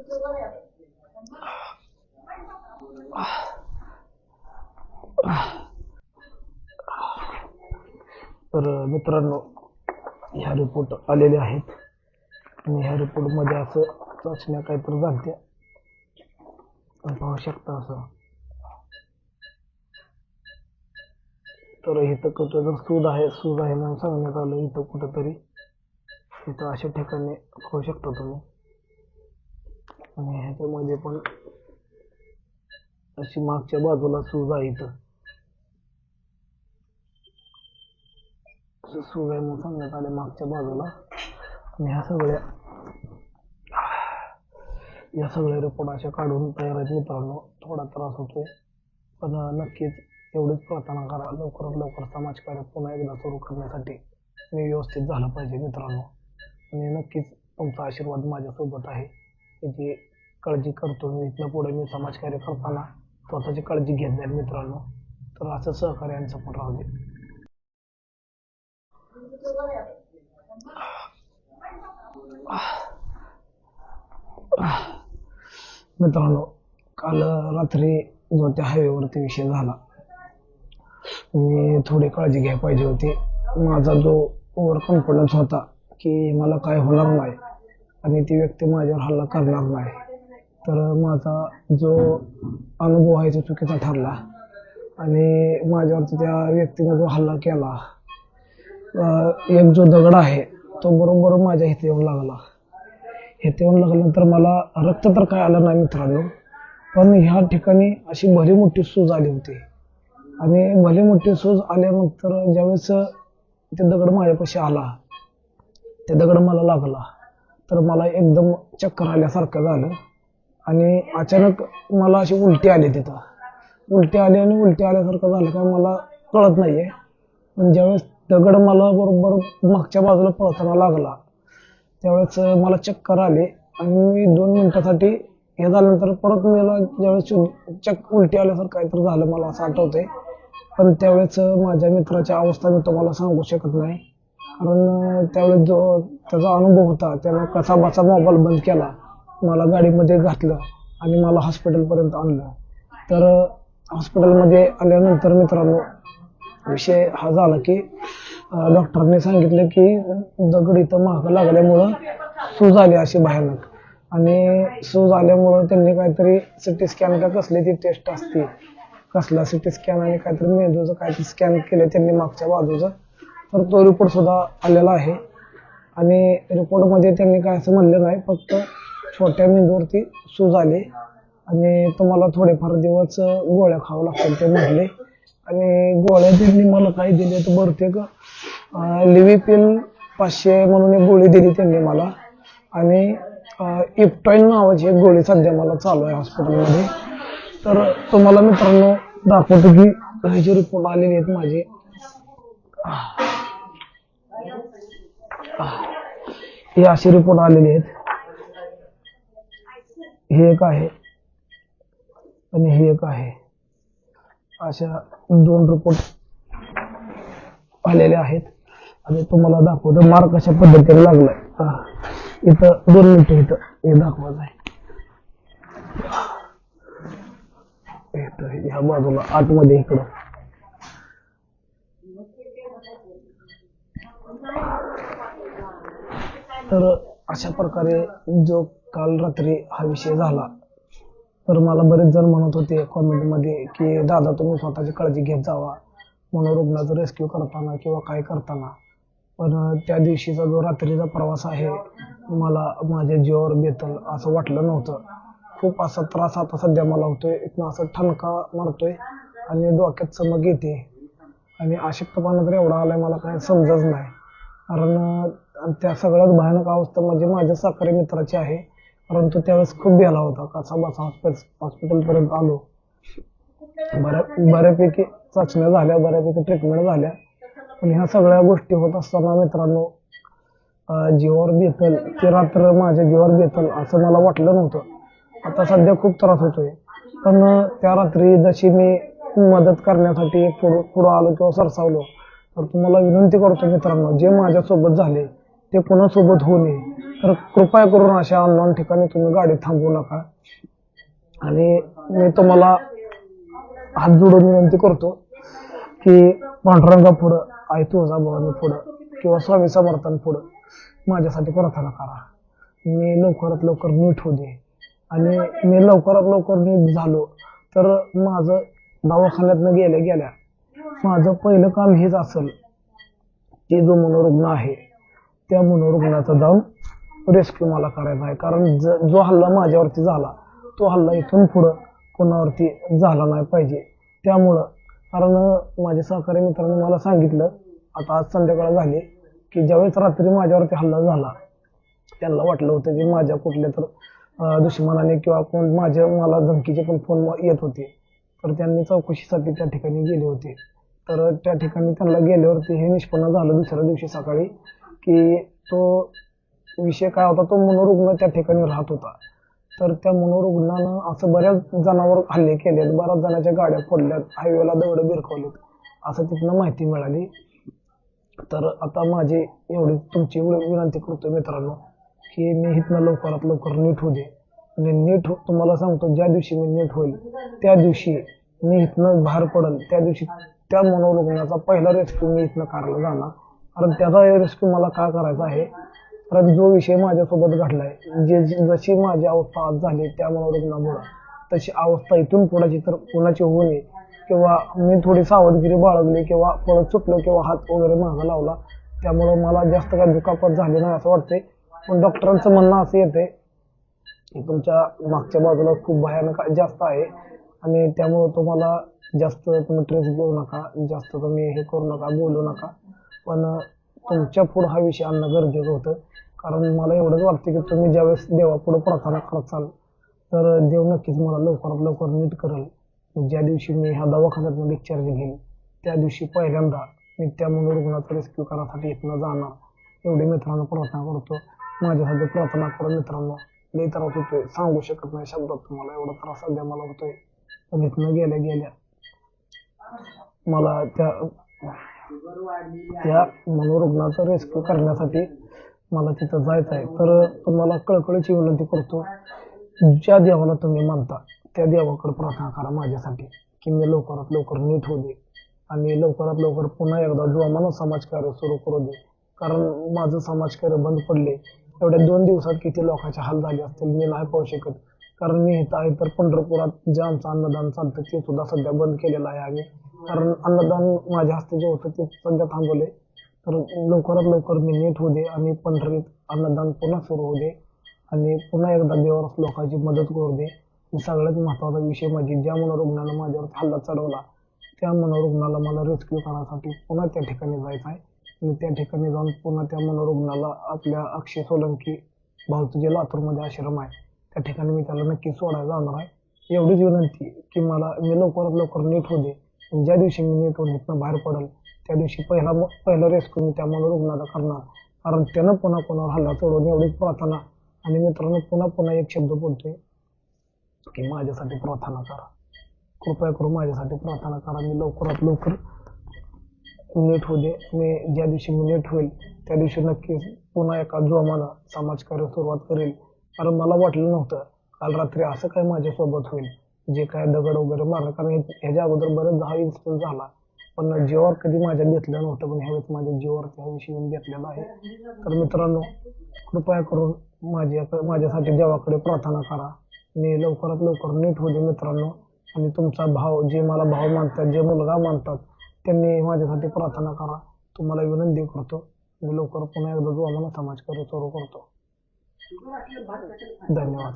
तर मित्रांनो ह्या रिपोर्ट आलेले आहेत. आणि ह्या रिपोर्टमध्ये असं चाचण्या काहीतरी झालत्या. पाहू शकता असं. तर इथं कुठं जर सूद आहे सूज आहे म्हणून सांगण्यात आलं. इथं कुठंतरी इथं अशा ठिकाणी पाहू शकता तुम्ही. आणि ह्याच्यामध्ये पण अशी मागच्या बाजूला सूज आहे इथं. सूज आहे म्हणून सांगण्यात आले मागच्या बाजूला. आणि ह्या सगळ्या या सगळ्या रिपोर्ट अशा काढून तयार आहेत मित्रांनो. थोडा त्रास होतो पण नक्कीच एवढीच प्रार्थना करा. लवकरात लवकर समाजकार्य पुन्हा एकदा सुरू करण्यासाठी मी व्यवस्थित झालं पाहिजे मित्रांनो. आणि नक्कीच तुमचा आशीर्वाद माझ्यासोबत आहे. याची काळजी करतो मी इथनं पुढे मी समाजकार्य करताना स्वतःची काळजी घेत जाईल मित्रांनो. तर असं सहकार्यांचं पण राहू दे. मित्रांनो काल रात्री जो त्या हायवेवरती विषय झाला मी थोडी काळजी घ्यायला पाहिजे होती. माझा जो ओव्हर कॉन्फिडन्स होता की मला काय होणार नाही. आणि ती व्यक्ती माझ्यावर हल्ला करणार नाही. तर माझा जो अनुभव आहे तो चुकीचा ठरला. आणि माझ्यावरती त्या व्यक्तीने जो हल्ला केला एक जो दगड आहे तो बरोबर माझ्या इथे येऊन लागला. इथे येऊन लागल्यानंतर मला रक्त तर काय आलं नाही मित्रांनो पण ह्या ठिकाणी अशी भली मोठी सूज आली होती. आणि भली मोठी सूज आल्यानंतर ज्यावेळेस ते दगड माझ्यापाशी आला ते दगड मला लागला. तर मला एकदम चक्कर आल्यासारखं झालं. आणि अचानक मला अशी उलटी आली तिथं. उलटी आली आणि उलटी आल्यासारखं झालं काय मला कळत नाहीये. पण ज्यावेळेस दगड मला बरोबर मागच्या बाजूला पळताना लागला त्यावेळेस मला चक्कर आले आणि मी दोन मिनिटासाठी हे झाल्यानंतर परत मला ज्यावेळेस चक उलटी आल्यासारखं काहीतरी झालं मला असं आठवतंय. पण त्यावेळेस माझ्या मित्राची अवस्था मी तुम्हाला सांगू शकत नाही. कारण त्यावेळेस जो त्याचा अनुभव होता त्यानं कसा बसा मोबाईल बंद केला मला गाडीमध्ये घातलं आणि मला हॉस्पिटलपर्यंत आणलं. तर हॉस्पिटलमध्ये आल्यानंतर मित्रांनो विषय हा झाला की अं, डॉक्टरांनी सांगितलं की दगड इथं महाग लागल्यामुळं सूज आली अशी भयानक. आणि सूज आल्यामुळं त्यांनी काहीतरी सिटी स्कॅन का कसली ती टेस्ट असते. कसला सिटी स्कॅन आणि काहीतरी मेंदूचं काहीतरी स्कॅन केलं त्यांनी मागच्या बाजूचं. तर तो रिपोर्ट सुद्धा आलेला आहे. आणि रिपोर्टमध्ये त्यांनी काय असं म्हणलं नाही फक्त छोट्या मेंदूवरती सूज आली आणि तुम्हाला थोडेफार दिवस गोळ्या खावं लागतील ते म्हणले आणि गोळ्या त्यांनी मला काय दिले तर बहुतेक लिव्हिपिल पाचशे म्हणून एक गोळी दिली त्यांनी मला. आणि इप्टॉईन नावाची एक गोळी सध्या मला चालू आहे हॉस्पिटलमध्ये. तर तुम्हाला मित्रांनो दाखवतो की ह्याचे रिपोर्ट आलेले आहेत माझे हे असे रिपोर्ट आलेले आहेत. हे एक आहे. आणि हे एक आहे. अशा दोन रिपोर्ट आलेले आहेत. आणि तुम्हाला दाखवतो मार्क कशा पद्धतीने लागलाय. इथं दोन मिनिटं इथं. हे दाखवायचं आहे ह्या बाजूला आतमध्ये इकडं. तर अशा प्रकारे जो काल रात्री हा विषय झाला तर मला बरेच जण म्हणत होते कॉमेंटमध्ये की दादा तुम्ही स्वतःची काळजी घेत जावा. म्हणून मनोरुग्णाचं रेस्क्यू करताना किंवा काय करताना. पण त्या दिवशीचा जो रात्रीचा प्रवास आहे मला माझ्या जीवावर बेतल असं वाटलं नव्हतं. खूप असा त्रास आता सध्या मला होतोय. इथनं असं ठणका मारतोय आणि डोक्यात चमक येते. आणि अशक्तपणा तर एवढा आलाय मला काही समजत नाही. कारण त्या सगळ्यात भयानक अवस्था म्हणजे माझ्या सहकारी मित्राची आहे. परंतु त्यावेळेस खूप गेला होता. कसा बसा हॉस्पिटल हॉस्पिटलपर्यंत आलो. बऱ्या बऱ्यापैकी चाचण्या झाल्या बऱ्यापैकी ट्रीटमेंट झाल्या. पण ह्या सगळ्या गोष्टी होत असताना मित्रांनो जीवावर बेतल ती रात्र माझ्या जीवावर बेतल असं मला वाटलं नव्हतं. आता सध्या खूप त्रास होतोय. पण त्या रात्री जशी मी मदत करण्यासाठी पुढं पुढं आलो किंवा सरसावलो तर तुम्हाला विनंती करतो मित्रांनो जे माझ्यासोबत झाले ते पुन्हा सोबत होऊ नये. तर कृपया करून अशा अननोन ठिकाणी तुम्ही गाडी थांबवू नका. आणि मी तुम्हाला हात जोडून विनंती करतो की पांडुरंगा पुढं आई तुळजाभवानी पुढं किंवा स्वामी समर्थन पुढं माझ्यासाठी प्रार्थना करा. मी लवकरात लवकर नीट होऊ दे. आणि मी लवकरात लवकर नीट झालो तर माझं दवाखान्यातनं गेल्या गेल्या माझं पहिलं काम हेच असेल. की जो मनोरुग्ण आहे त्या मनोरुग्णाचा जाऊन रेस्क्यू मला करायचा आहे. कारण जो हल्ला माझ्यावरती झाला तो हल्ला इथून पुढं कोणावरती झाला नाही पाहिजे. त्यामुळं कारण माझ्या सहकारी मित्रांनी मला सांगितलं आता आज संध्याकाळ झाली की ज्यावेळेस रात्री माझ्यावरती हल्ला झाला त्यांना वाटलं होतं की माझ्या कुठल्या तर दुश्मनाने किंवा कोण माझ्या मला धमकीचे पण फोन येत होते. तर त्यांनी चौकशीसाठी त्या ठिकाणी गेले होते. तर त्या ठिकाणी त्यांना गेल्यावरती हे निष्पन्न झालं दुसऱ्या दिवशी सकाळी की तो विषय काय होता तो मनोरुग्ण त्या ठिकाणी राहत होता. तर त्या मनोरुग्णानं असं बऱ्याच जणांवर हल्ले केलेत बऱ्याच जणांच्या गाड्या फोडल्यात हायवेला दगडं बिरकवलेत असं तिथनं माहिती मिळाली. तर आता माझी एवढी तुमची विनंती करतो मित्रांनो की मी इथनं लवकरात लवकर नीट होऊ दे. आणि नीट हो- तुम्हाला सांगतो ज्या दिवशी मी नीट होईल त्या दिवशी मी इथनं बाहेर पडल त्या दिवशी त्या मनोरुग्णाचा पहिला रेस्क्यू मी इथनं काढला जाणार. कारण त्याचा रेस्क्यू मला का करायचा आहे? कारण जो विषय माझ्यासोबत घडलाय जे जशी माझी अवस्था आज झाली त्या मनोरुग्णामुळं तशी अवस्था इथून पुढाची तर कोणाची होऊ नये. किंवा मी थोडी सावधगिरी बाळगली किंवा पळत चुकलो किंवा हात वगैरे मागं लावला त्यामुळं मला जास्त काही दुखापत झाली नाही असं वाटते पण डॉक्टरांचं म्हणणं असं येते तुमच्या मागच्या बाजूला खूप भयानक जास्त आहे. आणि त्यामुळं तुम्हाला जास्त तुम्ही ट्रेस घेऊ नका जास्त तुम्ही हे करू नका बोलू नका. पण तुमच्या पुढं हा विषय आणणं गरजेचं होतं. कारण मला एवढंच वाटतं की तुम्ही ज्यावेळेस देवापुढं प्रार्थना करत तर देव नक्कीच मला लवकरात लवकर नीट करेल. ज्या दिवशी मी ह्या दवाखान्यातून डिस्चार्ज घेईन त्या दिवशी पहिल्यांदा मी त्या रुग्णाचा रेस्क्यू करायसाठी इथनं जाणार. एवढी मित्रांनो प्रार्थना करतो. माझ्यासाठी प्रार्थना करा मित्रांनो. लई त्रास होतोय सांगू शकत नाही शब्दात तुम्हाला. एवढा त्रास सध्या मला होतोय. पण गेल्या गेल्या. मला त्या त्या मनोरुग्णाचा रेस्क्यू करण्यासाठी मला तिथं जायचं आहे. तर तुम्हाला कळकळीची विनंती करतो. ज्या देवाला तुम्ही मानता त्या देवाकडे प्रार्थना करा माझ्यासाठी की मी लवकरात लवकर नीट होऊ दे. आणि लवकरात लवकर पुन्हा एकदा जोमानं समाजकार्य सुरू करू दे. कारण माझं समाजकार्य बंद पडले एवढ्या दोन दिवसात किती लोकांचे हाल झाले असतील मी नाही पाहू शकत. कारण मी इथं आहे तर पंढरपुरात जे आमचं अन्नदान चालतं ते सुद्धा सध्या बंद केलेलं आहे आम्ही. कारण अन्नदान माझ्या हस्ते जे होतं ते सध्या थांबवले तर लवकरात लवकर मी नीट होऊ दे आणि पंढरीत अन्नदान पुन्हा सुरू होऊ दे आणि पुन्हा एकदा देवारस लोकांची मदत करू दे. सगळ्यात महत्त्वाचा विषय म्हणजे ज्या मनोरुग्णाला माझ्यावर हल्ला चढवला त्या मनोरुग्णाला मला रेस्क्यू करण्यासाठी पुन्हा त्या ठिकाणी जायचं आहे. मी त्या ठिकाणी जाऊन पुन्हा त्या मनोरुग्णाला आपल्या अक्षय सोलंकी भाऊचं जे लातूरमध्ये आश्रम आहे त्या ठिकाणी मी त्याला नक्की सोडायला जाणार आहे. एवढीच विनंती की मला मी लवकरात लवकर नीट होऊ दे. ज्या दिवशी मी नीट होऊन इथनं बाहेर पडेल त्या दिवशी पहिला पहिला रेस्क्यू मी त्या मनोरुग्णाला करणार. कारण त्यानं पुन्हा कोणावर हल्ला चढवून एवढीच प्रार्थना आणि मित्रांनो पुन्हा पुन्हा एक शब्द बोलतोय की माझ्यासाठी प्रार्थना करा. कृपया करून माझ्यासाठी प्रार्थना करा. मी लवकरात लवकर नीट होऊ दे. मी ज्या दिवशी मी नीट होईल त्या दिवशी नक्कीच पुन्हा एका जोमानं समाजकार्य सुरुवात करेल. कारण मला वाटलं नव्हतं काल रात्री असं काय माझ्यासोबत होईल. जे काय दगड वगैरे मारलं कारण ह्याच्या अगोदर बरेच दहा इन्सिडेंट झाला. पण जीवावर कधी माझ्या घेतलं नव्हतं पण ह्यावेळेस माझ्या जीवावर त्याविषयी मी घेतलेलं घेतलेला आहे. तर मित्रांनो कृपया करून माझ्या माझ्यासाठी देवाकडे प्रार्थना करा. मी लवकरात लवकर नीट होते मित्रांनो. आणि तुमचा भाव जे मला भाव मानतात जे मुलगा मानतात त्यांनी माझ्यासाठी प्रार्थना करा. तुम्हाला विनंती करतो. मी लवकर पुन्हा एकदा जो आम्हाला समाजकार्य सुरू करतो. धन्यवाद.